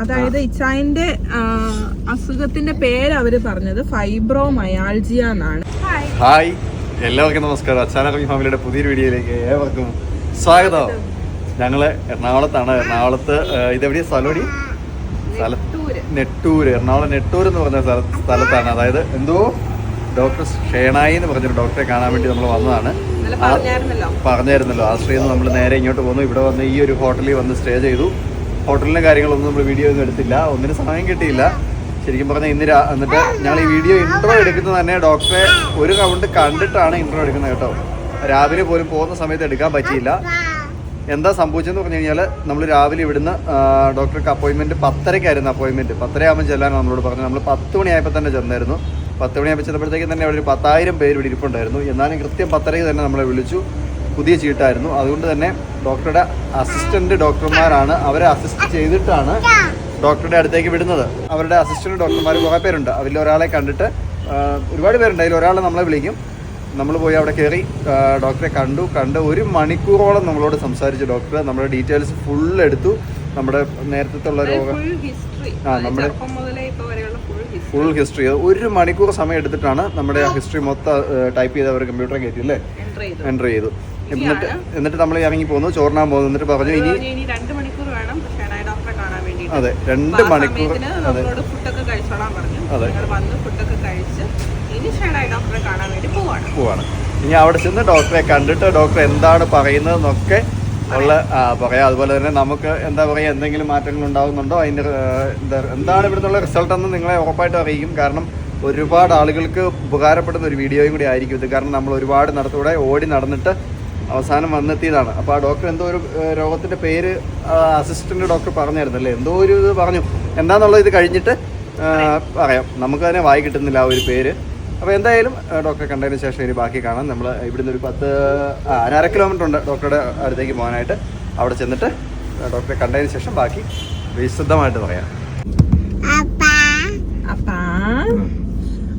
അതായത് ഇച്ചായന്റെ അസുഖത്തിന്റെ പേര് അവർ പറഞ്ഞത് ഫൈബ്രോ മയാൾജിയ എന്നാണ് ഹായ്. എല്ലാവർക്കും നമസ്കാരം. അച്ചാനകി ഫാമിലിയുടെ പുതിയ വീഡിയോയിലേക്ക് ഏവർക്കും സ്വാഗതം. ഞങ്ങൾ എറണാകുളത്താണ്. എറണാകുളത്ത് ഇതെവിടെ ഇതെവിടെയാ? സ്ഥലം സ്ഥല നെട്ടൂര്. എറണാകുളം നെട്ടൂർ എന്ന് പറഞ്ഞ സ്ഥല സ്ഥലത്താണ്. അതായത് എന്തോ? ഡോക്ടർ ഷേണായി എന്ന് പറഞ്ഞൊരു ഡോക്ടറെ കാണാൻ വേണ്ടി നമ്മൾ വന്നതാണ്. പറഞ്ഞായിരുന്നല്ലോ. പറഞ്ഞായിരുന്നല്ലോ. ആശ്രയിൽ നിന്ന് നമ്മൾ നേരെ ഇങ്ങോട്ട് പോന്നു. ഇവിടെ വന്ന് ഈ ഒരു ഹോട്ടലിൽ വന്ന് സ്റ്റേ ചെയ്തു. ഹോട്ടലിലെ കാര്യങ്ങളൊന്നും നമ്മൾ വീഡിയോ ഒന്നും എടുത്തില്ല. ഒന്നിനും സമയം കിട്ടിയില്ല. ശരിക്കും പറഞ്ഞാൽ ഇന്ന് എന്നിട്ട് ഞങ്ങൾ ഈ വീഡിയോ ഇൻട്രോ എടുക്കുന്നത് തന്നെ ഡോക്ടറെ ഒരു റൗണ്ട് കണ്ടിട്ടാണ് ഇൻട്രോ എടുക്കുന്നത് കേട്ടോ. രാവിലെ പോലും പോകുന്ന സമയത്ത് എടുക്കാൻ പറ്റിയില്ല. എന്താ സംഭവിച്ചെന്ന് പറഞ്ഞു കഴിഞ്ഞാൽ നമ്മൾ രാവിലെ ഇവിടുന്ന് ഡോക്ടർക്ക് അപ്പോയിൻമെന്റ് പത്തരയ്ക്കായിരുന്നു അപ്പോയിൻമെന്റ് പത്തരയാകുമ്പോൾ ചെല്ലാനാണ് നമ്മളോട് പറഞ്ഞത്. നമ്മൾ പത്ത് മണിയായപ്പോൾ തന്നെ ചെന്നായിരുന്നു. പത്ത് മണിയായപ്പോൾ ചെന്നപ്പോഴത്തേക്കും തന്നെ അവിടെ ഒരു പത്തായിരം പേര് ഇവിടെ ഇരിപ്പുണ്ടായിരുന്നു. എന്നാലും കൃത്യം പത്തരയ്ക്ക് തന്നെ നമ്മളെ വിളിച്ചു. പുതിയ ചീട്ടായിരുന്നു. അതുകൊണ്ട് തന്നെ ഡോക്ടറുടെ അസിസ്റ്റന്റ് ഡോക്ടർമാരാണ് അവരെ അസിസ്റ്റ് ചെയ്തിട്ടാണ് ഡോക്ടറുടെ അടുത്തേക്ക് വിടുന്നത്. അവരുടെ അസിസ്റ്റന്റ് ഡോക്ടർമാർ കുറേ പേരുണ്ട്. അതിൽ ഒരാളെ കണ്ടിട്ട് ഒരുപാട് പേരുണ്ട്. അതിൽ ഒരാളെ നമ്മളെ വിളിക്കും. നമ്മൾ പോയി അവിടെ കയറി ഡോക്ടറെ കണ്ടു. കണ്ട് ഒരു മണിക്കൂറോളം നമ്മളോട് സംസാരിച്ചു ഡോക്ടർ നമ്മുടെ ഡീറ്റെയിൽസ് ഫുൾ എടുത്തു. നമ്മുടെ നേരത്തെ ഉള്ള രോഗം ആ, നമ്മുടെ- ഫുൾ ഹിസ്റ്ററി ഒരു മണിക്കൂർ സമയം എടുത്തിട്ടാണ് നമ്മുടെ ഹിസ്റ്ററി മൊത്തം ടൈപ്പ് ചെയ്ത് അവർ കമ്പ്യൂട്ടറിൽ കയറ്റി അല്ലേ? എന്റർ ചെയ്തു. എന്നിട്ട് എന്നിട്ട് നമ്മൾ ഇറങ്ങി പോകുന്നു. ചോറിനാൻ പോകുന്നു. എന്നിട്ട് പറഞ്ഞു ഇനി രണ്ട് മണിക്കൂർ വേണം ഡോക്ടറെ കാണാൻ അതെ രണ്ട് മണിക്കൂർ അതെ. നമ്മളോട് ഫുഡൊക്കെ കഴിച്ചോളാൻ പറഞ്ഞു. അതെ. ഞങ്ങൾ വന്ന് ഫുഡൊക്കെ കഴിച്ച് ഇനി ഡോക്ടറെ കാണാൻ വേണ്ടി പോവാണ്. പോവാണ്. ഇനി അവിടെ ചെന്ന് ഡോക്ടറെ കണ്ടിട്ട് ഡോക്ടർ എന്താണ് പറയുന്നതെന്നൊക്കെ ഉള്ള ആ, പറയാം. അതുപോലെ തന്നെ നമുക്ക് എന്താ പറയുക എന്തെങ്കിലും മാറ്റങ്ങൾ ഉണ്ടാകുന്നുണ്ടോ അതിന്റെ എന്താ എന്താണ് ഇവിടുന്നുള്ള റിസൾട്ട് എന്ന് നിങ്ങളെ ഉറപ്പായിട്ട് അറിയിക്കും. കാരണം ഒരുപാട് ആളുകൾക്ക് ഉപകാരപ്പെടുന്ന ഒരു വീഡിയോയും കൂടി ആയിരിക്കും ഇത്. കാരണം നമ്മൾ ഒരുപാട് നടത്തൂടെ ഓടി നടന്നിട്ട് അവസാനം വന്നെത്തിയതാണ്. അപ്പോൾ ആ ഡോക്ടർ എന്തോ ഒരു രോഗത്തിന്റെ പേര് അസിസ്റ്റന്റ് ഡോക്ടർ പറഞ്ഞായിരുന്നു അല്ലേ എന്തോ ഒരു ഇത് പറഞ്ഞു. എന്താണെന്നുള്ളത് ഇത് കഴിഞ്ഞിട്ട് പറയാം. നമുക്ക് തന്നെ വായി കിട്ടുന്നില്ല ആ ഒരു പേര്. അപ്പോൾ എന്തായാലും ഡോക്ടറെ കണ്ടതിന് ശേഷം ഇനി ബാക്കി കാണാം. നമ്മൾ ഇവിടുന്ന് ഒരു പത്ത് അര കിലോമീറ്റർ ഉണ്ട് ഡോക്ടറുടെ അടുത്തേക്ക് പോകാനായിട്ട്. അവിടെ ചെന്നിട്ട് ഡോക്ടറെ കണ്ടതിന് ശേഷം ബാക്കി വിശദമായിട്ട് പറയാം. അപ്പാ. അപ്പൊ.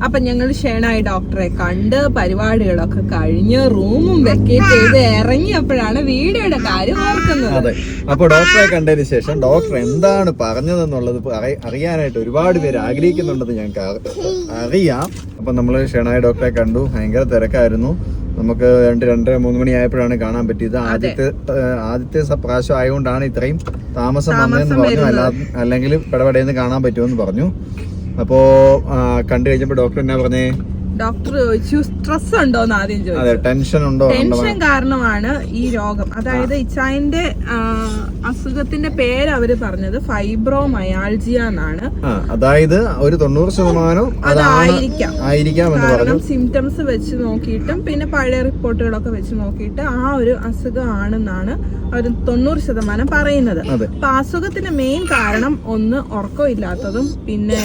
ഞങ്ങൾ ക്ഷേണായി ഡോക്ടറെ കണ്ട് പരിപാടികളൊക്കെ കഴിഞ്ഞ് റൂമും വെക്കേറ്റ് ചെയ്ത് ഇറങ്ങിയപ്പോഴാണ് വീഡിയോയുടെ കാര്യം ഓർക്കുന്നത്. അപ്പൊ അപ്പോൾ ഡോക്ടറെ കണ്ടതിന് ശേഷം ഡോക്ടർ എന്താണ് പറഞ്ഞതെന്നുള്ളത് പറ- അറിയാനായിട്ട് ഒരുപാട് പേര് ആഗ്രഹിക്കുന്നുണ്ടെന്ന് ഞങ്ങൾക്ക് അറി- അറിയാം. അപ്പം നമ്മൾ ക്ഷേണായി ഡോക്ടറെ കണ്ടു. ഭയങ്കര തിരക്കായിരുന്നു. നമുക്ക് രണ്ട് രണ്ടര മൂന്ന് മണി ആയപ്പോഴാണ് കാണാൻ പറ്റിയത്. ആദ്യത്തെ ആദ്യത്തെ പ്രാവശ്യം ആയതുകൊണ്ടാണ് ഇത്രയും താമസം വന്നതെന്ന് പറഞ്ഞു. അല്ലാ അല്ലെങ്കിൽ പിടപെടേന്ന് കാണാൻ പറ്റുമെന്ന് പറഞ്ഞു. അപ്പോ കണ്ടു കഴിഞ്ഞപ്പോൾ ഡോക്ടർ എന്നാ പറഞ്ഞേ? ഡോക്ടർ ചോദിച്ചു സ്ട്രെസ് ഉണ്ടോ എന്ന് ആദ്യം ചോദിച്ചു. ടെൻഷൻ ഉണ്ടോ ടെൻഷൻ കാരണമാണ് ഈ രോഗം. അതായത് ഇച്ചായന്റെ അസുഖത്തിന്റെ പേര് അവർ പറഞ്ഞത് ഫൈബ്രോ മയാൾജിയ എന്നാണ് അതായത് ഒരു തൊണ്ണൂറ് ശതമാനം അതായിരിക്കാം. കാരണം സിംറ്റംസ് വെച്ച് നോക്കിയിട്ടും പിന്നെ പഴയ റിപ്പോർട്ടുകളൊക്കെ വെച്ച് നോക്കിയിട്ട് ആ ഒരു അസുഖമാണെന്നാണ് അവർ തൊണ്ണൂറ് ശതമാനം പറയുന്നത്. അപ്പൊ അസുഖത്തിന്റെ മെയിൻ കാരണം ഒന്ന് ഉറക്കമില്ലാത്തതും പിന്നെ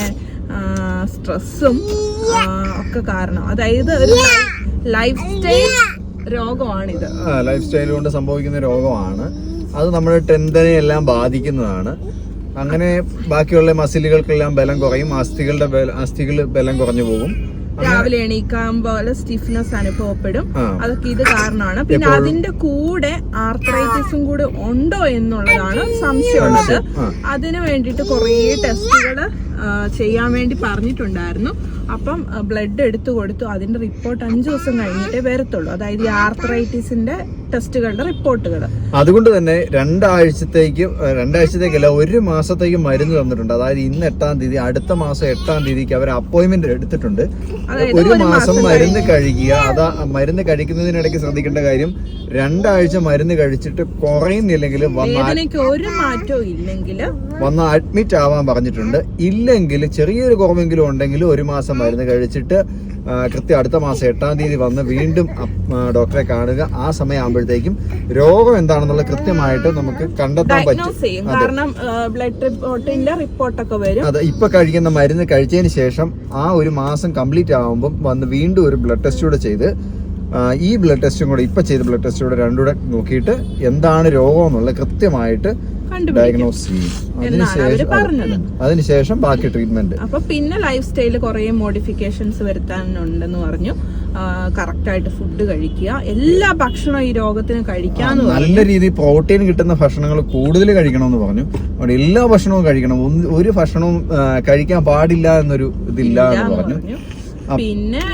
സ്ട്രെസ്സും ഒക്കെ കാരണം. അതായത് ഒരു ലൈഫ് സ്റ്റൈൽ രോഗമാണിത്. ലൈഫ് സ്റ്റൈൽ കൊണ്ട് സംഭവിക്കുന്ന രോഗമാണ്. അത് നമ്മുടെ ടെൻതനെ എല്ലാം ബാധിക്കുന്നതാണ്. അങ്ങനെ ബാക്കിയുള്ള മസിലുകൾക്കെല്ലാം ബലം കുറയും. അസ്ഥികളുടെ അസ്ഥികൾ ബലം കുറഞ്ഞു പോകും. രാവിലെ എണീക്കാൻ പോലെ സ്റ്റിഫ്നെസ് അനുഭവപ്പെടും. അതൊക്കെ ഇത് കാരണമാണ്. പിന്നെ അതിന്റെ കൂടെ ആർത്രൈറ്റിസും കൂടെ ഉണ്ടോ എന്നുള്ളതാണ് സംശയമുള്ളത്. അതിനു വേണ്ടിയിട്ട് കുറേ ടെസ്റ്റുകൾ ചെയ്യാൻ വേണ്ടി പറഞ്ഞിട്ടുണ്ടായിരുന്നു. അപ്പം ബ്ലഡ് എടുത്തു കൊടുത്തു. അതിന്റെ റിപ്പോർട്ട് അഞ്ചു ദിവസം കഴിഞ്ഞിട്ടേ വരത്തുള്ളൂ. അതായത് ഈ ആർത്രൈറ്റിസിന്റെ ടെസ്റ്റുകളുടെ റിപ്പോർട്ടുകൾ അതുകൊണ്ട് തന്നെ രണ്ടാഴ്ചത്തേക്കും രണ്ടാഴ്ചത്തേക്കല്ല ഒരു മാസത്തേക്ക് മരുന്ന് തന്നിട്ടുണ്ട്. അതായത് ഇന്ന് എട്ടാം തീയതി അടുത്ത മാസം എട്ടാം തീയതിക്ക് അവർ അപ്പോയിന്റ്മെന്റ് എടുത്തിട്ടുണ്ട്. ഒരു മാസം മരുന്ന് കഴിക്കുക അതാ മരുന്ന് കഴിക്കുന്നതിനിടയ്ക്ക് ശ്രദ്ധിക്കേണ്ട കാര്യം രണ്ടാഴ്ച മരുന്ന് കഴിച്ചിട്ട് കുറയുന്നില്ലെങ്കിൽ വന്ന ഒരു മാറ്റവും ഇല്ലെങ്കിൽ വന്ന് അഡ്മിറ്റ് ആവാൻ പറഞ്ഞിട്ടുണ്ട്. ഇല്ലെങ്കിൽ ചെറിയൊരു കുറവെങ്കിലും ഉണ്ടെങ്കിൽ ഒരു മാസം മരുന്ന് കഴിച്ചിട്ട് കൃത്യം അടുത്ത മാസം എട്ടാം തീയതി വന്ന് വീണ്ടും ഡോക്ടറെ കാണുക. ആ സമയമാകുമ്പോഴത്തേക്കും രോഗം എന്താണെന്നുള്ള കൃത്യമായിട്ട് നമുക്ക് കണ്ടെത്താൻ പറ്റും. അതെ. കാരണം ബ്ലഡ് റിപ്പോർട്ടിന്റെ റിപ്പോർട്ടൊക്കെ വരും. അത് ഇപ്പൊ കഴിക്കുന്ന മരുന്ന് കഴിച്ചതിന് ശേഷം ആ ഒരു മാസം കംപ്ലീറ്റ് ആകുമ്പോൾ വന്ന് വീണ്ടും ഒരു ബ്ലഡ് ടെസ്റ്റ് കൂടെ ചെയ്ത് ഈ ബ്ലഡ് ടെസ്റ്റും കൂടെ ഇപ്പൊ ചെയ്ത ബ്ലഡ് ടെസ്റ്റും കൂടെ രണ്ടുകൂടെ നോക്കിയിട്ട് എന്താണ് രോഗം എന്നുള്ളത് കൃത്യമായിട്ട് ഡയഗ്നോസ് ചെയ്യും. അതിനുശേഷം ബാക്കി ട്രീറ്റ്മെന്റ് അപ്പൊ പിന്നെ ലൈഫ് സ്റ്റൈലിൽ കുറെ മോഡിഫിക്കേഷൻസ് വരുത്താനുണ്ടെന്ന് പറഞ്ഞു. കറക്റ്റ് ആയിട്ട് ഫുഡ് കഴിക്കുക. എല്ലാ ഭക്ഷണവും ഈ രോഗത്തിന് കഴിക്കാന്ന് നല്ല രീതിയിൽ പ്രോട്ടീൻ കിട്ടുന്ന ഭക്ഷണങ്ങൾ കൂടുതൽ കഴിക്കണമെന്ന് പറഞ്ഞു. അവിടെ എല്ലാ ഭക്ഷണവും കഴിക്കണം. ഒരു ഭക്ഷണവും കഴിക്കാൻ പാടില്ല എന്നൊരു ഇതില്ല എന്ന് പറഞ്ഞു. പിന്നെ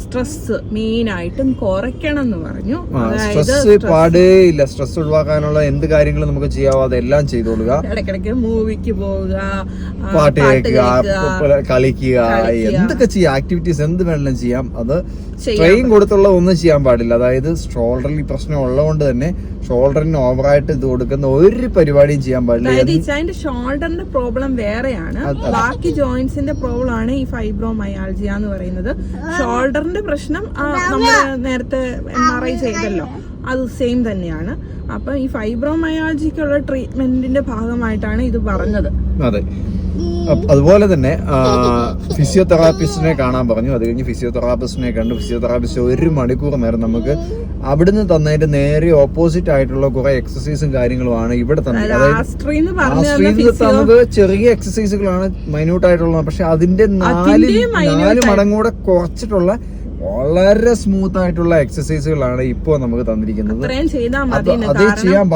സ്ട്രെസ് മെയിൻ ആയിട്ടും കുറയ്ക്കണം എന്ന് പറഞ്ഞു സ്ട്രെസ് പാടേ ഇല്ല സ്ട്രെസ് ഒഴിവാക്കാനുള്ള എന്ത് കാര്യങ്ങളും നമുക്ക് ചെയ്യാവോ അതെല്ലാം ചെയ്തോളുക. ഇടയ്ക്കിടയ്ക്ക് മൂവിക്ക് പോവുക പാട്ട് കേൾക്കുക കളിക്കുക. എന്തൊക്കെ ചെയ്യാം ആക്ടിവിറ്റീസ് എന്ത് വേണമെങ്കിലും ചെയ്യാം. അത് സ്ട്രെയിൻ ട്രെയിൻ കൊടുത്തുള്ള ഒന്നും ചെയ്യാൻ പാടില്ല. അതായത് ഷോൾഡറിൽ പ്രശ്നം ഉള്ളതുകൊണ്ട് തന്നെ ഷോൾഡറിന് ഓവറായിട്ട് ഇത് കൊടുക്കുന്ന ഒരു പരിപാടിയും ചെയ്യാൻ പാടില്ല. ഷോൾഡറിന്റെ പ്രോബ്ലം വേറെയാണ്. ബാക്കി ജോയിന്റ്സിന്റെ പ്രോബ്ലം ആണ് ഈ ഫൈബ്രോമയാൾജിയ എന്ന് പറയുന്നത്. ഷോൾഡറിന്റെ പ്രശ്നം നമ്മൾ നേരത്തെ എം ആർ ഐ ചെയ്തല്ലോ. അത് സെയിം തന്നെയാണ്. അപ്പൊ ഈ ഫൈബ്രോമയോളജിക്കുള്ള ട്രീറ്റ്മെന്റിന്റെ ഭാഗമായിട്ടാണ് ഇത് പറഞ്ഞത്. അതെ. അതുപോലെ തന്നെ ഫിസിയോതെറാപ്പിസ്റ്റിനെ കാണാൻ പറഞ്ഞു. അത് കഴിഞ്ഞ് ഫിസിയോതെറാപ്പിസ്റ്റിനെ കണ്ടു. ഫിസിയോതെറാപ്പിസ്റ്റ് ഒരു മണിക്കൂർ നേരം നമുക്ക് അവിടുന്ന് തന്നതിന്റെ നേരെ ഓപ്പോസിറ്റ് ആയിട്ടുള്ള കുറെ എക്സസൈസും കാര്യങ്ങളുമാണ് ഇവിടെ തന്നത്. അതായത് ചെറിയ എക്സസൈസുകളാണ് മൈന്യൂട്ട് ആയിട്ടുള്ളത്. പക്ഷെ അതിന്റെ നാല് നാല് മടങ്ങ് മടങ്ങൂടെ കുറച്ചിട്ടുള്ള വളരെ സ്മൂത്ത് ആയിട്ടുള്ള എക്സസൈസുകളാണ് ഇപ്പോ നമുക്ക് തന്നിരിക്കുന്നത്. അത് ചെയ്യാൻ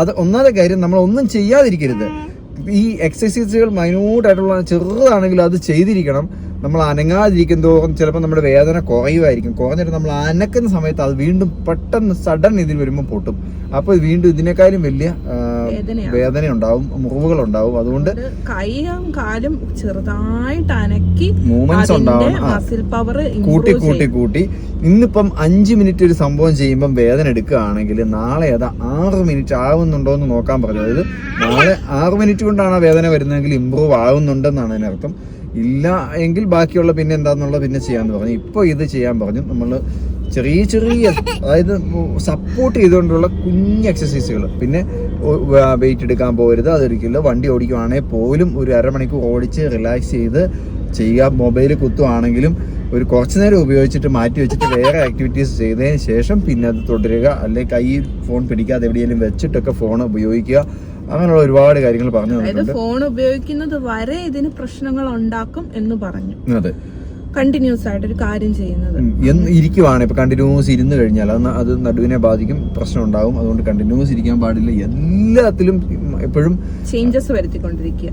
അത് ഒന്നാമത്തെ കാര്യം നമ്മൾ ഒന്നും ചെയ്യാതിരിക്കരുത്. ഈ എക്സസൈസുകൾ മൈന്യൂട്ട് ആയിട്ടുള്ള ചെറുതാണെങ്കിലും അത് ചെയ്തിരിക്കണം. നമ്മൾ അനങ്ങാതിരിക്കും തോറും ചിലപ്പോൾ നമ്മുടെ വേദന കുറയുമായിരിക്കും. കുറഞ്ഞിട്ട് നമ്മൾ അനക്കുന്ന സമയത്ത് അത് വീണ്ടും പെട്ടെന്ന് സഡൻ ഇതിൽ വരുമ്പോൾ പൊട്ടും. അപ്പോൾ വീണ്ടും ഇതിനേക്കാളും വലിയ. വേദന ഉണ്ടാവും മുറിവുകൾ ഉണ്ടാവും അതുകൊണ്ട് കൈയും കാലും ചെറുതായിട്ട് അനക്കി മൂവ്മെന്റ്സ് ഉണ്ടാവും മസിൽ പവർ കൂട്ടി കൂട്ടി കൂട്ടി. ഇന്നിപ്പം അഞ്ച് മിനിറ്റ് ഒരു സംഭവം ചെയ്യുമ്പം വേദന എടുക്കുകയാണെങ്കിൽ നാളെ അത് ആറ് മിനിറ്റ് ആവുന്നുണ്ടോ എന്ന് നോക്കാൻ പറഞ്ഞു. അതായത് നാളെ ആറ് മിനിറ്റ് കൊണ്ടാണ് ആ വേദന വരുന്നതെങ്കിൽ ഇമ്പ്രൂവ് ആവുന്നുണ്ടെന്നാണ് അതിനർത്ഥം. ഇല്ല എങ്കിൽ ബാക്കിയുള്ള പിന്നെ എന്താന്നുള്ള പിന്നെ ചെയ്യാന്ന് പറഞ്ഞു. ഇപ്പോൾ ഇത് ചെയ്യാൻ പറഞ്ഞു. നമ്മൾ ചെറിയ ചെറിയ അതായത് സപ്പോർട്ട് ചെയ്തുകൊണ്ടുള്ള കുഞ്ഞ് എക്സസൈസുകൾ പിന്നെ വെയിറ്റ് എടുക്കാൻ പോകരുത്. അതൊരിക്കലും വണ്ടി ഓടിക്കുവാണെങ്കിൽ പോലും ഒരു അരമണിക്കൂർ ഓടിച്ച് റിലാക്സ് ചെയ്ത് ചെയ്യുക. മൊബൈൽ കുത്തുവാണെങ്കിലും ഒരു കുറച്ച് നേരം ഉപയോഗിച്ചിട്ട് മാറ്റി വെച്ചിട്ട് വേറെ ആക്ടിവിറ്റീസ് ചെയ്തതിന് ശേഷം പിന്നെ അത് തുടരുക. അല്ലെങ്കിൽ കൈ ഫോൺ പിടിക്കാതെ എവിടെയെങ്കിലും വെച്ചിട്ടൊക്കെ ഫോൺ ഉപയോഗിക്കുക. അങ്ങനെയുള്ള ഒരുപാട് കാര്യങ്ങൾ പറഞ്ഞു അതായത് തന്നിട്ടുണ്ട്. ഫോൺ ഉപയോഗിക്കുന്നത് വരെ ഇതിന് പ്രശ്നങ്ങൾ ഉണ്ടാക്കും എന്ന് പറഞ്ഞു. അതെ. കണ്ടിന്യൂസ് ആയിട്ട് ഒരു കാര്യം ചെയ്യുന്നത്. ഇരിക്കുവാണ്. ഇപ്പൊ കണ്ടിന്യൂസ് ഇരുന്ന് കഴിഞ്ഞാൽ അത് അത് നടുവിനെ ബാധിക്കും പ്രശ്നം ഉണ്ടാകും. അതുകൊണ്ട് കണ്ടിന്യൂസ് ഇരിക്കാൻ പാടില്ല. എല്ലാത്തിലും എപ്പോഴും ചേഞ്ചസ് വരുത്തിക്കൊണ്ടിരിക്കുക.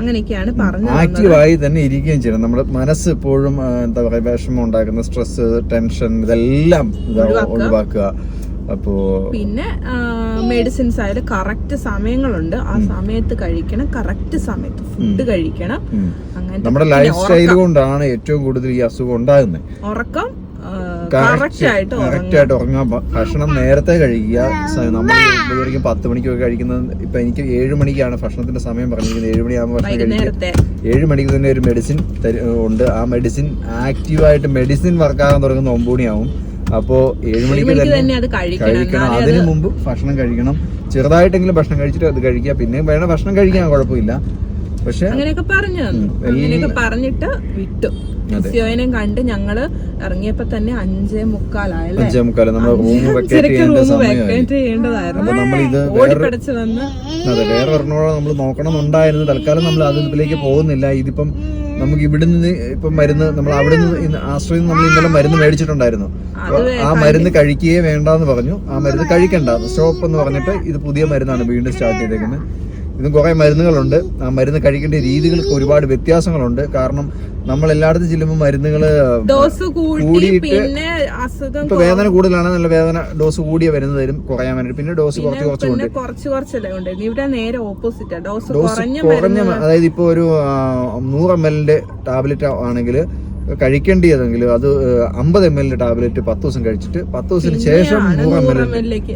അങ്ങനെയൊക്കെയാണ് പറഞ്ഞു തന്നത്. ആക്റ്റീവായി തന്നെ ഇരിക്കുകയും ചെയ്യണം. നമ്മുടെ മനസ്സ് എപ്പോഴും എന്താ പറയുക വിഷമം ഉണ്ടാക്കുന്ന സ്ട്രെസ് ടെൻഷൻ ഇതെല്ലാം ഇതാ ഒഴിവാക്കുക. ഒഴിവാക്കുക. അപ്പോ പിന്നെ മെഡിസിൻസ് ആയാലും കറക്റ്റ് സമയങ്ങളുണ്ട്. ആ സമയത്ത് കഴിക്കണം കറക്റ്റ് സമയത്ത് ഫുഡ് കഴിക്കണം. അങ്ങനെ നമ്മുടെ ലൈഫ് സ്റ്റൈൽ കൊണ്ടാണ് ഏറ്റവും കൂടുതൽ ഈ അസുഖം ഉണ്ടാകുന്നത് ഉറക്കം കറക്റ്റ് ആയിട്ട് കറക്റ്റ് ആയിട്ട് ഉറങ്ങാൻ ഭക്ഷണം നേരത്തെ കഴിക്കുക. നമ്മൾ ഇതുവരെയും പത്ത് മണിക്കൊക്കെ കഴിക്കുന്നത് ഇപ്പൊ എനിക്ക് ഏഴ് മണിക്കാണ് ഭക്ഷണത്തിന്റെ സമയം പറഞ്ഞിരിക്കുന്നത്. ഏഴ് മണിയാകുമ്പോൾ ഭക്ഷണം കഴിക്കുക ഏഴ് മണിക്ക് തന്നെ ഒരു മെഡിസിൻ ഉണ്ട്. ആ മെഡിസിൻ ആക്റ്റീവായിട്ട് മെഡിസിൻ വർക്കാകാൻ തുടങ്ങുന്ന ഒമ്പത് മണിയാവും. അപ്പോ ഏഴ് മണിക്ക് മണിക്ക് തന്നെ അത് കഴിക്കണം. അതിനു മുമ്പ് ഭക്ഷണം കഴിക്കണം. ചെറുതായിട്ടെങ്കിലും ഭക്ഷണം കഴിച്ചിട്ട് അത് കഴിക്കുക. പിന്നെ വേണം ഭക്ഷണം കഴിക്കാൻ കുഴപ്പമില്ല. പക്ഷെ അങ്ങനെയൊക്കെ പറഞ്ഞു അങ്ങനെയൊക്കെ പറഞ്ഞിട്ട് വിട്ടു. അതെ. ഫിസിയോനെ കണ്ട് ഞങ്ങൾ ഇറങ്ങിയപ്പോ തന്നെ അഞ്ചേ മുക്കാലായല്ലേ അഞ്ചേ മുക്കാൽ. നമ്മൾ റൂം വെക്കേറ്റ് ചെയ്യേണ്ടതായിരുന്നു. ഓടിപ്പടച്ച് വന്ന് അതെ വേറെ ഒരെണ്ണോടെ നമ്മൾ നോക്കണമെന്നുണ്ടായിരുന്നു തൽക്കാലം നമ്മൾ അതിലേക്ക് പോകുന്നില്ല. ഇതിപ്പം നമുക്ക് ഇവിടുന്ന് ഇപ്പം മരുന്ന് നമ്മൾ അവിടെ നിന്ന് ആശ്രയം നമ്മൾ ഇന്നലെ മരുന്ന് മേടിച്ചിട്ടുണ്ടായിരുന്നു. അപ്പൊ ആ മരുന്ന് കഴിക്കുകയേ വേണ്ടെന്ന് പറഞ്ഞു. ആ മരുന്ന് കഴിക്കണ്ട. സ്റ്റോപ്പ് എന്ന് പറഞ്ഞിട്ട് ഇത് പുതിയ മരുന്നാണ് വീണ്ടും സ്റ്റാർട്ട് ചെയ്തേക്കുന്നത്. ഇതും കുറേ മരുന്നുകളുണ്ട്. ആ മരുന്ന് കഴിക്കേണ്ട രീതികൾക്ക് ഒരുപാട് വ്യത്യാസങ്ങളുണ്ട്. കാരണം നമ്മൾ എല്ലായിടത്തും ചെല്ലുമ്പോൾ മരുന്നുകൾ കൂടിയിട്ട് ഇപ്പൊ വേദന കൂടുതലാണ് നല്ല വേദന ഡോസ് കൂടിയ വരുന്നത് തരും കുറയാൻ വേണ്ടി പിന്നെ ഡോസ് കുറച്ച് കുറച്ചുണ്ട് ഡോസ് കുറഞ്ഞ അതായത് ഇപ്പോൾ ഒരു നൂറ് എം എല്ലിന്റെ ടാബ്ലറ്റ് ആണെങ്കിൽ കഴിക്കേണ്ടിയതെങ്കിൽ അത് അമ്പത് എം എല്ലിന്റെ ടാബ്ലറ്റ് പത്ത് ദിവസം കഴിച്ചിട്ട് പത്ത് ദിവസത്തിന് ശേഷം നൂറ് എം എൽ എമ്മിലേക്ക്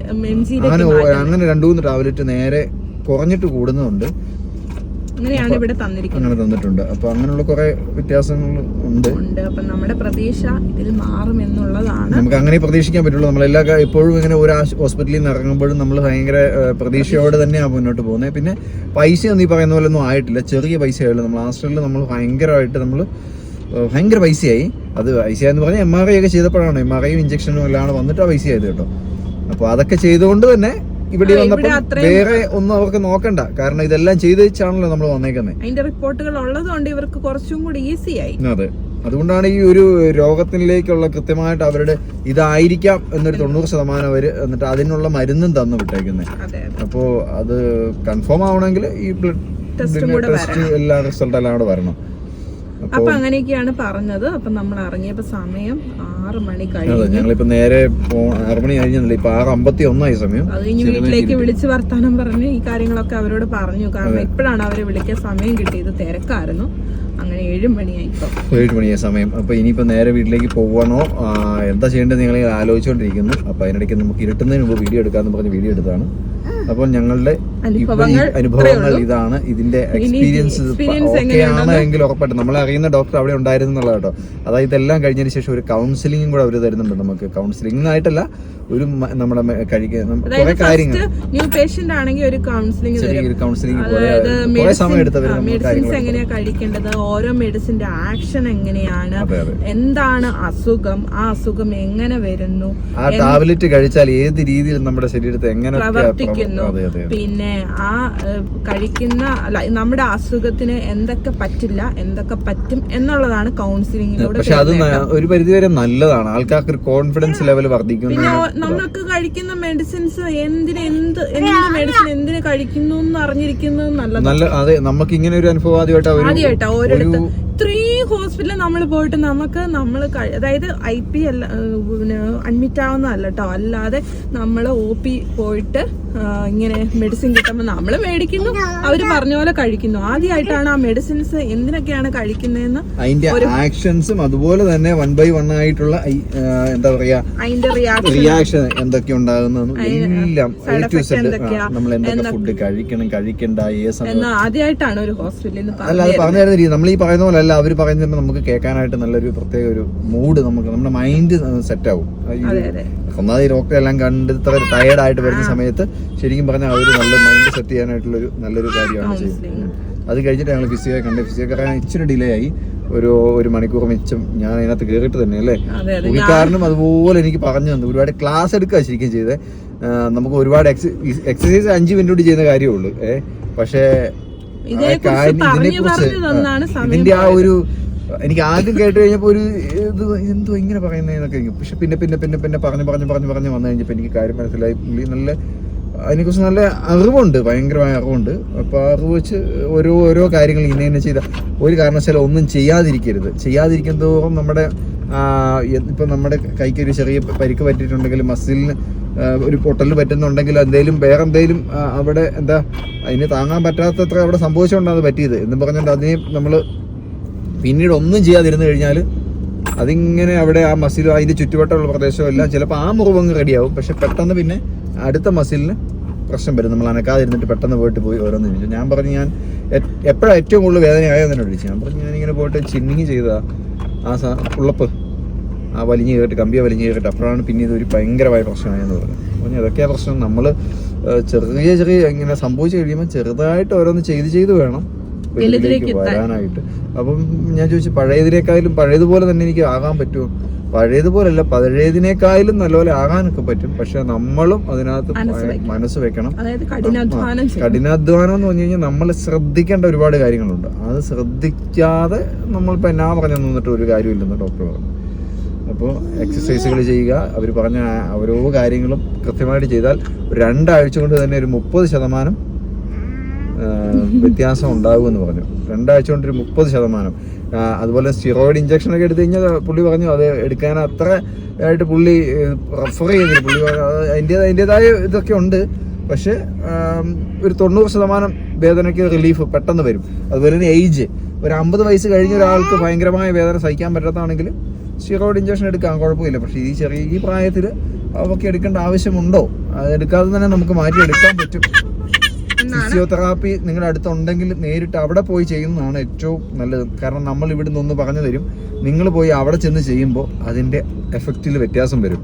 അങ്ങനെ അങ്ങനെ രണ്ടു മൂന്ന് ടാബ്ലറ്റ് നേരെ കുറഞ്ഞിട്ട് കൂടുന്നുണ്ട് അങ്ങനെയാണ് ഇവിടെ തന്നിരിക്കുന്നത്. അങ്ങനെ തന്നിട്ടുണ്ട്. അപ്പൊ അങ്ങനെയുള്ള കുറെ വ്യത്യാസങ്ങൾ ഉണ്ട്. ഉണ്ട്. അപ്പൊ നമ്മുടെ പ്രതീക്ഷ ഇതിൽ മാറും എന്നുള്ളതാണ് നമുക്ക് അങ്ങനെ പ്രതീക്ഷിക്കാൻ പറ്റുള്ളൂ. നമ്മളെല്ലാ എല്ലാ ഇപ്പോഴും ഇങ്ങനെ ഒരു ഹോസ്പിറ്റലിൽ നിന്ന് ഇറങ്ങുമ്പോഴും നമ്മൾ ഭയങ്കര പ്രതീക്ഷയോടെ തന്നെയാണ് മുന്നോട്ട് പോകുന്നത് പിന്നെ പൈസ ഒന്നും ഈ പറയുന്ന പോലെ ഒന്നും ആയിട്ടില്ല. ചെറിയ പൈസ ആയുള്ളൂ നമ്മൾ ഹാസ്റ്റലിൽ നമ്മൾ ഭയങ്കരമായിട്ട് നമ്മൾ ഭയങ്കര പൈസയായി. അത് പൈസ എന്ന് പറഞ്ഞാൽ എം ആർ ഐ ഒക്കെ ചെയ്തപ്പോഴാണ്. എം ആർ ഐയും ഇഞ്ചക്ഷനും എല്ലാം വന്നിട്ട് ആ പൈസ ആയത് കേട്ടോ. അപ്പോൾ അതൊക്കെ ചെയ്തുകൊണ്ട് തന്നെ ഇവിടെ വന്നപ്പോൾ വേറെ ഒന്നും അവർക്ക് നോക്കണ്ട. കാരണം ഇതെല്ലാം ചെയ്ത് വെച്ചാണല്ലോ നമ്മൾ വന്നേക്കുന്നത് അതിന്റെ റിപ്പോർട്ടുകൾ ഉള്ളതുകൊണ്ട് ഇവർക്ക് കുറച്ചും കൂടി ഈസി ആയി. അതെ. അതുകൊണ്ടാണ് ഈ ഒരു രോഗത്തിലേക്കുള്ള കൃത്യമായിട്ട് അവരുടെ ഇതായിരിക്കാം എന്നൊരു തൊണ്ണൂറ് ശതമാനം അവർ എന്നിട്ട് അതിനുള്ള മരുന്നും തന്നു വിട്ടേക്കുന്നത് അതെ അതെ. അപ്പോൾ അത് കൺഫേം ആവണമെങ്കിൽ ഈ ബ്ലഡ് ടെസ്റ്റും എല്ലാ റിസൾട്ട് എല്ലാം കൂടെ വരണം. അപ്പൊ അങ്ങനെയൊക്കെയാണ് പറഞ്ഞത്. അപ്പൊ നമ്മൾ ഇറങ്ങിയപ്പോ സമയം ആറ് മണി കഴിഞ്ഞു. ഞങ്ങളിപ്പോ നേരെ ആറ് മണി കഴിഞ്ഞില്ല. ഇപ്പൊ ആറ് അമ്പത്തി ഒന്നായി സമയം. അത് കഴിഞ്ഞ് വീട്ടിലേക്ക് വിളിച്ച് വർത്താനം പറഞ്ഞു ഈ കാര്യങ്ങളൊക്കെ അവരോട് പറഞ്ഞു. കാരണം ഇപ്പോഴാണ് അവരെ വിളിക്കാൻ സമയം കിട്ടിയത്. തിരക്കായിരുന്നു. അങ്ങനെ ഏഴ് മണിയായി ഇപ്പൊ ഏഴ് മണിയായ സമയം. അപ്പൊ ഇനിയിപ്പോ നേരെ വീട്ടിലേക്ക് പോവാണോ? എന്താ ചെയ്യേണ്ടത് നിങ്ങൾ ആലോചിച്ചുകൊണ്ടിരിക്കുന്നു. അപ്പൊ അതിനിടയ്ക്ക് നമുക്ക് ഇരുട്ടുന്നതിന് മുമ്പ് വീഡിയോ എടുക്കാന്ന് പറഞ്ഞ് വീഡിയോ എടുത്താണ് അപ്പോൾ ഞങ്ങളുടെ അനുഭവങ്ങൾ അനുഭവങ്ങൾ ഇതാണ് ഇതിന്റെ എക്സ്പീരിയൻസ് experience ഓക്കെ ആണ് എങ്കിൽ ഉറപ്പായിട്ടും. നമ്മളെ അറിയുന്ന ഡോക്ടർ അവിടെ ഉണ്ടായിരുന്നു എന്നുള്ളത് കേട്ടോ. അതായത് ഇതെല്ലാം കഴിഞ്ഞതിന് ശേഷം ഒരു കൗൺസിലിംഗും കൂടെ അവർ തരുന്നുണ്ട് നമുക്ക്. കൗൺസിലിംഗ് ആയിട്ടല്ല ഒരു നമ്മുടെ കുറെ കാര്യങ്ങൾ ന്യൂ പേഷ്യന്റ് ആണെങ്കിൽ ഒരു കൗൺസിലിംഗ് ചെറിയൊരു കൗൺസിലിംഗ് മെഡിസിൻസ് എങ്ങനെയാ കഴിക്കേണ്ടത്? ഓരോ മെഡിസിന്റെ ആക്ഷൻ എങ്ങനെയാണ്? എന്താണ് അസുഖം? ആ അസുഖം എങ്ങനെ വരുന്നു? ആ ടാബ്ലറ്റ് കഴിച്ചാൽ ഏത് രീതിയിൽ നമ്മുടെ ശരീരത്തെ എങ്ങനെ പ്രവർത്തിക്കുന്നു? അതെ പിന്നെ ആ കഴിക്കുന്ന അല്ല നമ്മുടെ അസുഖത്തിന് എന്തൊക്കെ പറ്റില്ല എന്തൊക്കെ പറ്റും എന്നുള്ളതാണ് കൗൺസിലിങ്ങിലൂടെ പക്ഷെ അത് ഒരു പരിധിവരെ നല്ലതാണ്. ആൾക്കാർക്ക് കോൺഫിഡൻസ് ലെവൽ വർദ്ധിക്കുന്നു. പിന്നെ നമ്മൾക്ക് കഴിക്കുന്ന മെഡിസിൻസ് എന്തിന് എന്ത് എന്ത് മെഡിസിൻ എന്തിന് കഴിക്കുന്നു എന്ന് അറിഞ്ഞിരിക്കുന്നത് നല്ലതാണ്. നല്ല അതെ നമുക്ക് ഇങ്ങനെ ഒരു അനുഭവം ആദ്യമായിട്ടാണ് ഒരു ആദ്യമായിട്ടാ ഓരോരുത്തർ ഇത്രയും ഹോസ്പിറ്റലിൽ നമ്മൾ പോയിട്ട് നമുക്ക് നമ്മൾ അതായത് ഐ പി അല്ല അഡ്മിറ്റ് ആവുന്നതല്ല കേട്ടോ അല്ലാതെ നമ്മൾ ഒ പി പോയിട്ട് ഇങ്ങനെ മെഡിസിൻ കിട്ടുമ്പോൾ നമ്മൾ മേടിക്കുന്നു. അവർ പറഞ്ഞ പോലെ കഴിക്കുന്നു. ആദ്യമായിട്ടാണ് ആ മെഡിസിൻസ് എന്തിനൊക്കെയാണ് കഴിക്കുന്നതെന്ന് അതിന്റെ ആക്ഷൻസും അതുപോലെ തന്നെ വൺ ബൈ വൺ ആയിട്ടുള്ള എന്താ പറയാ അതിന്റെ റിയാക്ഷൻ എന്തൊക്കെ എല്ലാം side A to effect Z, എന്തൊക്കെയാ? ആ, നമ്മൾ എന്തൊക്കെ ഫുഡ് കഴിക്കണം കഴിക്കണ്ട ഏത് സമയം എന്ന് ആദ്യമായിട്ടാണ് ഒരു ഹോസ്പിറ്റലിൽ നിന്ന് അല്ല അത് പറഞ്ഞു തരുന്ന രീതി നമ്മൾ ഈ പറയുന്ന പോലെ അല്ല അവർ പറയുന്നത് നമുക്ക് കേൾക്കാനായിട്ട് നല്ലൊരു പ്രത്യേക ഒരു മൂഡ് നമുക്ക് നമ്മുടെ മൈൻഡ് സെറ്റ് ആവും. ഒന്നാമത് ഈ ഡോക്ടറെ എല്ലാം കണ്ട് ടയേർഡ് ആയിട്ട് വരുന്ന സമയത്ത് ശരിക്കും പറഞ്ഞാൽ അവർ നല്ല മൈൻഡ് സെറ്റ് ചെയ്യാനായിട്ടുള്ള ഒരു നല്ലൊരു കാര്യമാണ് ചെയ്യുന്നത്. അത് കഴിഞ്ഞിട്ട് ഞങ്ങൾ ഫിസിയോ കണ്ട് ഫിസിയോ കാരണം ഇച്ചിരി ഡിലേ ആയി. ഒരു ഒരു മണിക്കൂർ മിച്ചം ഞാൻ അതിനകത്ത് കയറിയിട്ട് തന്നെ അല്ലേ? പുള്ളിക്കാരനും അതുപോലെ എനിക്ക് പറഞ്ഞു തന്നു. ഒരുപാട് ക്ലാസ് എടുക്കുക ശരിക്കും ചെയ്തേ. നമുക്ക് ഒരുപാട് എക്സസൈസ് അഞ്ച് മിനിറ്റ് കൊണ്ട് ചെയ്യുന്ന കാര്യമേ ഉള്ളൂ. ഏഹ് പക്ഷേ കാര്യം- ഇതിനെക്കുറിച്ച് ഇതിന്റെ ആ ഒരു എനിക്ക് ആദ്യം കേട്ട് കഴിഞ്ഞപ്പോ ഒരു ഇത് എന്തോ ഇങ്ങനെ പറയുന്നതെന്നൊക്കെ പക്ഷെ പിന്നെ പിന്നെ പിന്നെ പിന്നെ പറഞ്ഞു പറഞ്ഞു പറഞ്ഞു പറഞ്ഞു വന്നു കഴിഞ്ഞപ്പോ എനിക്ക് കാര്യം മനസ്സിലായി. പുള്ളി നല്ല അതിനെക്കുറിച്ച് നല്ല അറിവുണ്ട് ഭയങ്കരമായ അറിവുണ്ട്. അപ്പൊ ആ അറിവ് വെച്ച് ഓരോ ഓരോ കാര്യങ്ങൾ ഇങ്ങനെ ഇങ്ങനെ ചെയ്ത ഒരു കാരണവശാലും ഒന്നും ചെയ്യാതിരിക്കരുത്. ചെയ്യാതിരിക്കും തോറും നമ്മുടെ ഇപ്പൊ നമ്മുടെ കൈക്ക് ഒരു ചെറിയ പരിക്ക് പറ്റിയിട്ടുണ്ടെങ്കിൽ മസിലിന് ഒരു പൊട്ടൽ പറ്റുന്നുണ്ടെങ്കിൽ എന്തെങ്കിലും വേറെ എന്തെങ്കിലും അവിടെ എന്താ അതിന് താങ്ങാൻ പറ്റാത്തത്ര അവിടെ സംഭവിച്ചുകൊണ്ടാണ് അത് പറ്റിയത്. എന്ന് പറഞ്ഞുകൊണ്ട് അതിനെ നമ്മൾ പിന്നീട് ഒന്നും ചെയ്യാതിരുന്നു കഴിഞ്ഞാൽ അതിങ്ങനെ അവിടെ ആ മസിൽ അതിന്റെ ചുറ്റുവട്ടമുള്ള പ്രദേശവും എല്ലാം ചിലപ്പോൾ ആ മുറിവങ്ങ് റെഡിയാവും. പക്ഷെ പെട്ടെന്ന് പിന്നെ അടുത്ത മസിലിന് പ്രശ്നം വരും. നമ്മൾ അനക്കാതിരുന്നിട്ട് പെട്ടെന്ന് പോയിട്ട് പോയി ഓരോന്ന് ചോദിച്ചു ഞാൻ പറഞ്ഞു ഞാൻ എപ്പോഴാണ് ഏറ്റവും കൂടുതൽ വേദനയായോ എന്നോട് വിളിച്ചു ഞാൻ പറഞ്ഞു ഞാനിങ്ങനെ പോയിട്ട് ചിന്നിങ് ചെയ്ത ആ സാ ഉള്ളപ്പ്. ആ വലിഞ്ഞ് കയറിട്ട് കമ്പിയെ വലിഞ്ഞ് കയറിയിട്ട് അപ്പോഴാണ് പിന്നെ ഇത് ഒരു ഭയങ്കരമായ പ്രശ്നമായെന്ന് പറഞ്ഞു പറഞ്ഞു അതൊക്കെയാ പ്രശ്നം. നമ്മൾ ചെറിയ ചെറിയ ഇങ്ങനെ സംഭവിച്ചു കഴിയുമ്പോൾ ചെറുതായിട്ട് ഓരോന്ന് ചെയ്ത് ചെയ്ത് വേണം വലുതിലേക്ക്. വരാനായിട്ട്. അപ്പം ഞാൻ ചോദിച്ചു പഴയതിനേക്കാളും പഴയതുപോലെ തന്നെ എനിക്ക് ആകാൻ പറ്റുമോ? പഴയതുപോലല്ല പഴയതിനേക്കാളും നല്ലപോലെ ആകാനൊക്കെ പറ്റും. പക്ഷെ നമ്മളും അതിനകത്ത് മനസ്സ് വെക്കണം കഠിനാധ്വാനം എന്ന് പറഞ്ഞു കഴിഞ്ഞാൽ നമ്മൾ ശ്രദ്ധിക്കേണ്ട ഒരുപാട് കാര്യങ്ങളുണ്ട്. അത് ശ്രദ്ധിക്കാതെ നമ്മളിപ്പോൾ എന്നാ പറഞ്ഞു നിന്നിട്ട് ഒരു കാര്യമില്ലെന്ന് ഡോക്ടർ പറഞ്ഞു. അപ്പോൾ എക്സസൈസുകൾ ചെയ്യുക. അവർ പറഞ്ഞ ഓരോ കാര്യങ്ങളും കൃത്യമായിട്ട് ചെയ്താൽ രണ്ടാഴ്ച കൊണ്ട് തന്നെ ഒരു മുപ്പത് ശതമാനം വ്യത്യാസം ഉണ്ടാകുമെന്ന് പറഞ്ഞു. രണ്ടാഴ്ച കൊണ്ട് ഒരു മുപ്പത് ശതമാനം. അതുപോലെ സ്റ്റിറോയിഡ് ഇഞ്ചക്ഷൻ ഒക്കെ എടുത്തു കഴിഞ്ഞാൽ പുള്ളി പറഞ്ഞു അത് എടുക്കാൻ അത്ര ആയിട്ട് പുള്ളി റെഫർ ചെയ്യുന്നില്ല. പുള്ളി അതിന്റെ അതിന്റെതായ ഇതൊക്കെ ഉണ്ട്. പക്ഷേ ഒരു തൊണ്ണൂറ് ശതമാനം വേദനയ്ക്ക് റിലീഫ് പെട്ടെന്ന് വരും. അതുപോലെ തന്നെ ഏജ് ഒരു അമ്പത് വയസ്സ് കഴിഞ്ഞ ഒരാൾക്ക് ഭയങ്കരമായ വേദന സഹിക്കാൻ പറ്റാത്തതാണെങ്കിൽ സ്റ്റിറോയിഡ് ഇഞ്ചക്ഷൻ എടുക്കാം കുഴപ്പമില്ല. പക്ഷേ ഈ ചെറിയ ഈ പ്രായത്തിൽ അവർക്ക് എടുക്കേണ്ട ആവശ്യമുണ്ടോ? അത് എടുക്കാതെ തന്നെ നമുക്ക് മാറ്റിയെടുക്കാൻ പറ്റും. ഫിസിയോതെറാപ്പി നിങ്ങളുടെ അടുത്തുണ്ടെങ്കിൽ നേരിട്ട് അവിടെ പോയി ചെയ്യുന്നതാണ് ഏറ്റവും നല്ലത്. കാരണം നമ്മൾ ഇവിടെ നിന്ന് പറഞ്ഞു തരും. നിങ്ങൾ പോയി അവിടെ ചെന്ന് ചെയ്യുമ്പോൾ അതിന്റെ എഫക്റ്റിൽ വ്യത്യാസം വരും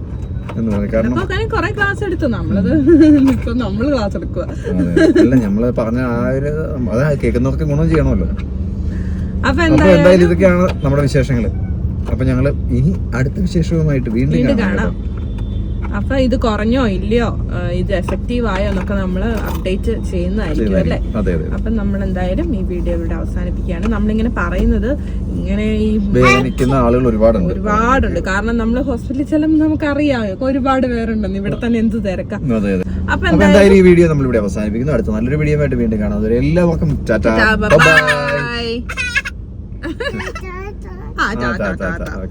എന്ന് പറഞ്ഞു. കാരണം ക്ലാസ് എടുത്തു. നമ്മളത് നമ്മൾ ക്ലാസ് എടുക്കുക. അല്ല നമ്മൾ പറഞ്ഞ ആ ഒരു അത് കേൾക്കുന്നവർക്ക് ഗുണം ചെയ്യണമല്ലോ. അപ്പൊ എന്തായാലും ഇതൊക്കെയാണ് നമ്മുടെ വിശേഷങ്ങൾ അപ്പൊ ഞങ്ങൾ ഇനി അടുത്ത വിശേഷവുമായിട്ട് വീണ്ടും കാണാം. അപ്പൊ ഇത് കുറഞ്ഞോ ഇല്ലയോ ഇത് എഫക്റ്റീവ് ആയോ എന്നൊക്കെ നമ്മൾ അപ്ഡേറ്റ് ചെയ്യുന്നതായിരിക്കും അല്ലേ? അപ്പൊ നമ്മൾ എന്തായാലും ഈ വീഡിയോ ഇവിടെ അവസാനിപ്പിക്കുകയാണ്. നമ്മളിങ്ങനെ പറയുന്നത് ഇങ്ങനെ ഈ വേദനിക്കുന്ന ആളുകൾ ഒരുപാടുണ്ട്. ഒരുപാടുണ്ട്. കാരണം നമ്മൾ ഹോസ്പിറ്റലിൽ ചെല്ലുമ്പോൾ നമുക്കറിയാം ഒരുപാട് പേരുണ്ടെന്ന്. ഇവിടെ തന്നെ എന്ത് തിരക്കാം. അപ്പൊ എന്തായാലും ഈ വീഡിയോ നമ്മൾ ഇവിടെ അവസാനിപ്പിക്കുന്നു. അടുത്ത നല്ലൊരു വീഡിയോ ആയിട്ട് വീണ്ടും കാണാം. എല്ലാവർക്കും 啊！哒哒哒哒。